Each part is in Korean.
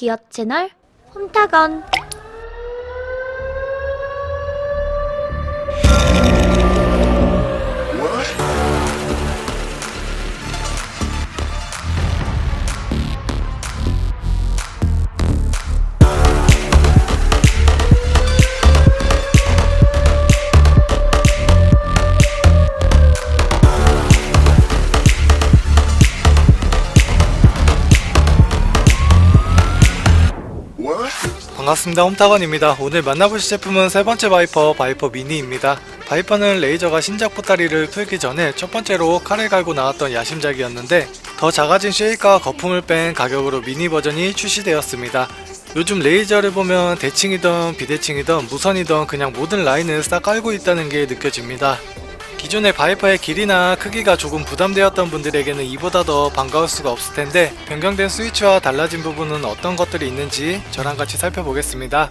기업 채널 홈타건 반갑습니다. 홈타건입니다. 오늘 만나보실 제품은 세 번째 바이퍼 바이퍼 미니입니다. 바이퍼는 레이저가 신작 보따리를 풀기 전에 첫 번째로 칼을 갈고 나왔던 야심작이었는데 더 작아진 쉐이크와 거품을 뺀 가격으로 미니 버전이 출시되었습니다. 요즘 레이저를 보면 대칭이든 비대칭이든 무선이든 그냥 모든 라인을 싹 깔고 있다는 게 느껴집니다 기존의 바이퍼의 길이나 크기가 조금 부담되었던 분들에게는 이보다 더 반가울 수가 없을 텐데 변경된 스위치와 달라진 부분은 어떤 것들이 있는지 저랑 같이 살펴보겠습니다.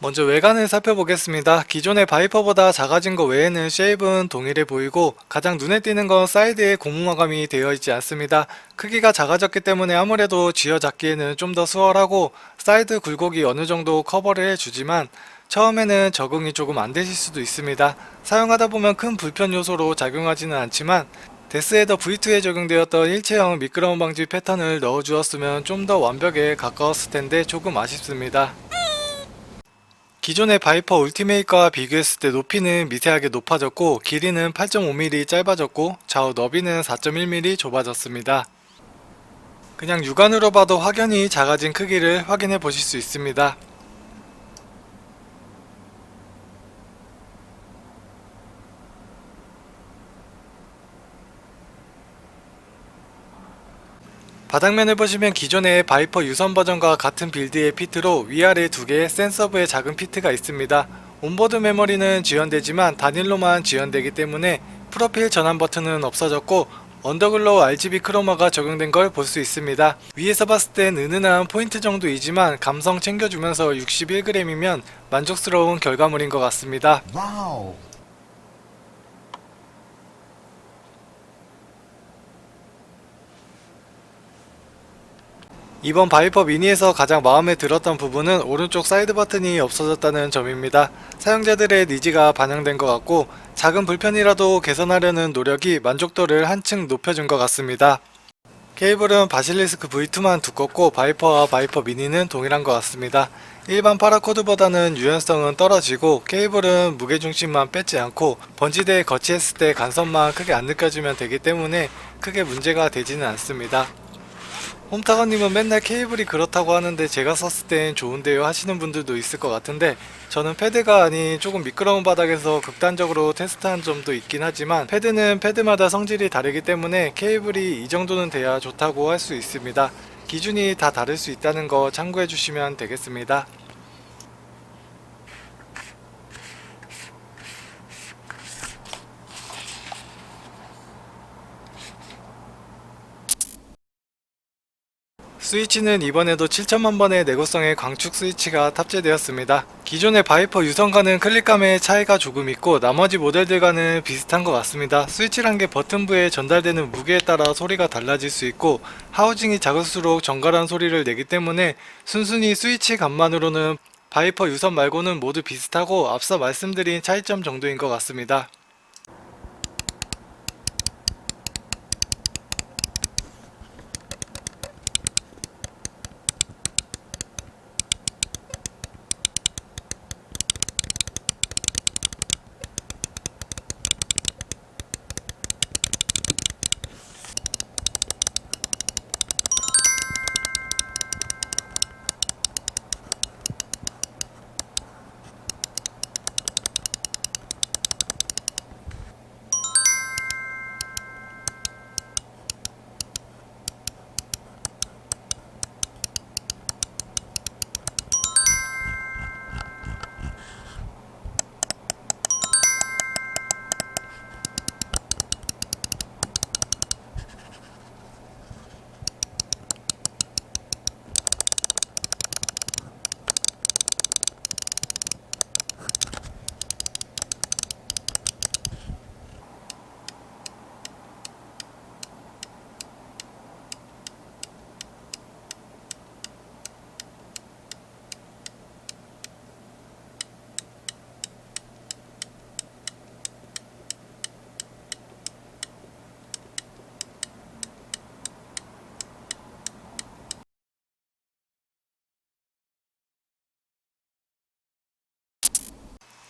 먼저 외관을 살펴보겠습니다. 기존의 바이퍼보다 작아진 것 외에는 쉐입은 동일해 보이고 가장 눈에 띄는 건 사이드에 고무마감이 되어 있지 않습니다. 크기가 작아졌기 때문에 아무래도 쥐어잡기에는 좀 더 수월하고 사이드 굴곡이 어느 정도 커버를 해주지만 처음에는 적응이 조금 안 되실 수도 있습니다. 사용하다 보면 큰 불편 요소로 작용하지는 않지만 데스헤더 V2에 적용되었던 일체형 미끄러움 방지 패턴을 넣어주었으면 좀 더 완벽에 가까웠을 텐데 조금 아쉽습니다. 기존의 바이퍼 울티메이트와 비교했을 때 높이는 미세하게 높아졌고 길이는 8.5mm 짧아졌고 좌우 너비는 4.1mm 좁아졌습니다. 그냥 육안으로 봐도 확연히 작아진 크기를 확인해 보실 수 있습니다. 바닥면을 보시면 기존의 바이퍼 유선 버전과 같은 빌드의 피트로 위아래 두 개의 센서부의 작은 피트가 있습니다. 온보드 메모리는 지원되지만 단일로만 지원되기 때문에 프로필 전환 버튼은 없어졌고 언더글로우 RGB 크로마가 적용된 걸 볼 수 있습니다. 위에서 봤을 땐 은은한 포인트 정도이지만 감성 챙겨주면서 61g이면 만족스러운 결과물인 것 같습니다. Wow. 이번 바이퍼 미니에서 가장 마음에 들었던 부분은 오른쪽 사이드 버튼이 없어졌다는 점입니다. 사용자들의 니즈가 반영된 것 같고 작은 불편이라도 개선하려는 노력이 만족도를 한층 높여준 것 같습니다. 케이블은 바실리스크 V2만 두껍고 바이퍼와 바이퍼 미니는 동일한 것 같습니다. 일반 파라코드보다는 유연성은 떨어지고 케이블은 무게중심만 뺏지 않고 번지대에 거치했을 때 간섭만 크게 안 느껴지면 되기 때문에 크게 문제가 되지는 않습니다. 홈타건님은 맨날 케이블이 그렇다고 하는데 제가 썼을 땐 좋은데요 하시는 분들도 있을 것 같은데 저는 패드가 아닌 조금 미끄러운 바닥에서 극단적으로 테스트한 점도 있긴 하지만 패드는 패드마다 성질이 다르기 때문에 케이블이 이 정도는 돼야 좋다고 할 수 있습니다. 기준이 다 다를 수 있다는 거 참고해 주시면 되겠습니다. 스위치는 이번에도 7천만 번의 내구성의 광축 스위치가 탑재되었습니다. 기존의 바이퍼 유선과는 클릭감의 차이가 조금 있고 나머지 모델들과는 비슷한 것 같습니다. 스위치란 게 버튼부에 전달되는 무게에 따라 소리가 달라질 수 있고 하우징이 작을수록 정갈한 소리를 내기 때문에 순순히 스위치 감만으로는 바이퍼 유선 말고는 모두 비슷하고 앞서 말씀드린 차이점 정도인 것 같습니다.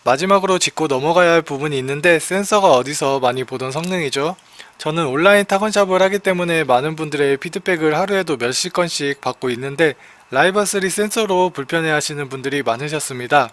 마지막으로 짚고 넘어가야 할 부분이 있는데 센서가 어디서 많이 보던 성능이죠. 저는 온라인 타건샵을 하기 때문에 많은 분들의 피드백을 하루에도 몇십 건씩 받고 있는데 라이버3 센서로 불편해 하시는 분들이 많으셨습니다.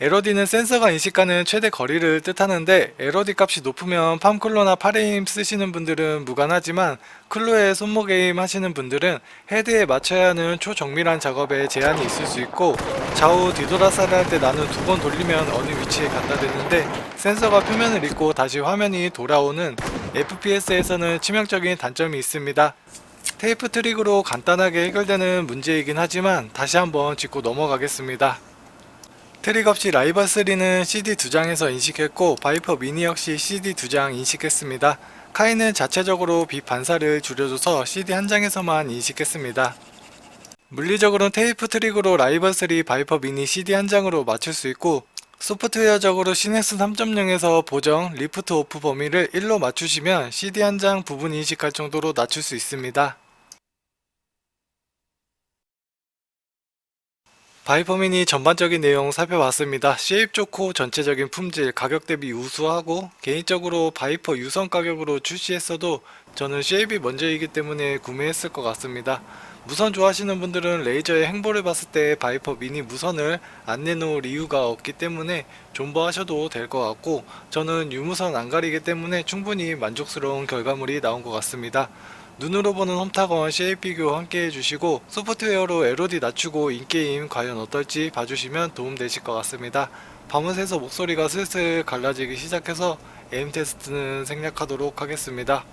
LOD는 센서가 인식하는 최대 거리를 뜻하는데 LOD 값이 높으면 팜클로나 파레임 쓰시는 분들은 무관하지만 클로에 손목에임 하시는 분들은 헤드에 맞춰야 하는 초정밀한 작업에 제한이 있을 수 있고 좌우 뒤돌아서를 할 때 나는 두 번 돌리면 어느 위치에 갖다 대는데 센서가 표면을 잊고 다시 화면이 돌아오는 FPS에서는 치명적인 단점이 있습니다. 테이프 트릭으로 간단하게 해결되는 문제이긴 하지만 다시 한번 짚고 넘어가겠습니다. 트릭 없이 라이벌 3는 CD 2장에서 인식했고 바이퍼 미니 역시 CD 2장 인식했습니다. 카이는 자체적으로 빛 반사를 줄여줘서 CD 한 장에서만 인식했습니다. 물리적으로는 테이프 트릭으로 라이벌 3 바이퍼 미니 CD 한 장으로 맞출 수 있고 소프트웨어적으로 시네스 3.0에서 보정 리프트 오프 범위를 1로 맞추시면 CD 한 장 부분 인식할 정도로 낮출 수 있습니다. 바이퍼미니 전반적인 내용 살펴봤습니다. 쉐입 좋고 전체적인 품질, 가격 대비 우수하고 개인적으로 바이퍼 유선 가격으로 출시했어도 저는 쉐입이 먼저이기 때문에 구매했을 것 같습니다. 무선 좋아하시는 분들은 레이저의 행보를 봤을 때 바이퍼 미니 무선을 안 내놓을 이유가 없기 때문에 존버하셔도 될 것 같고 저는 유무선 안 가리기 때문에 충분히 만족스러운 결과물이 나온 것 같습니다. 눈으로 보는 홈타건 비교 함께 해주시고 소프트웨어로 LOD 낮추고 인게임 과연 어떨지 봐주시면 도움되실 것 같습니다. 밤을 새서 목소리가 슬슬 갈라지기 시작해서 에임 테스트는 생략하도록 하겠습니다.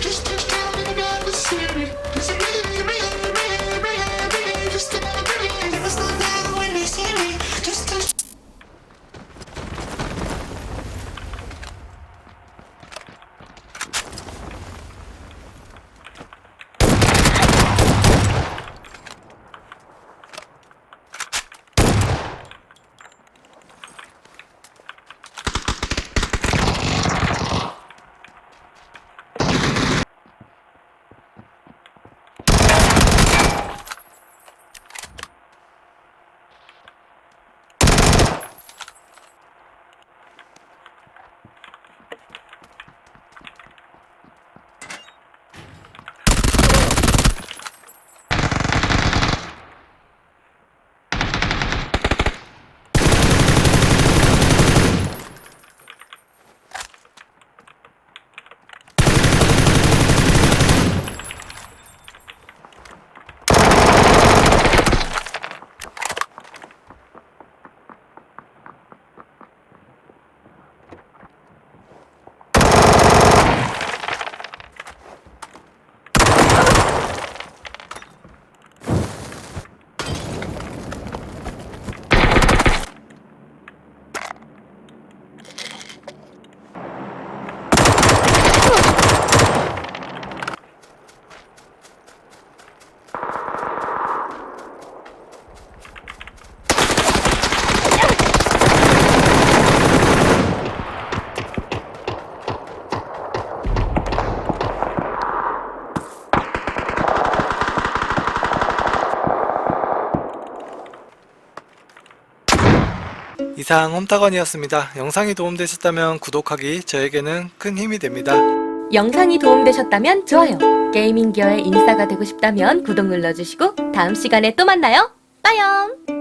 Just touch down in the atmosphere. 이상 홈타건이었습니다. 영상이 도움되셨다면 구독하기 저에게는 큰 힘이 됩니다. 영상이 도움되셨다면 좋아요. 게이밍 기어의 인싸가 되고 싶다면 구독 눌러주시고 다음 시간에 또 만나요. 빠염!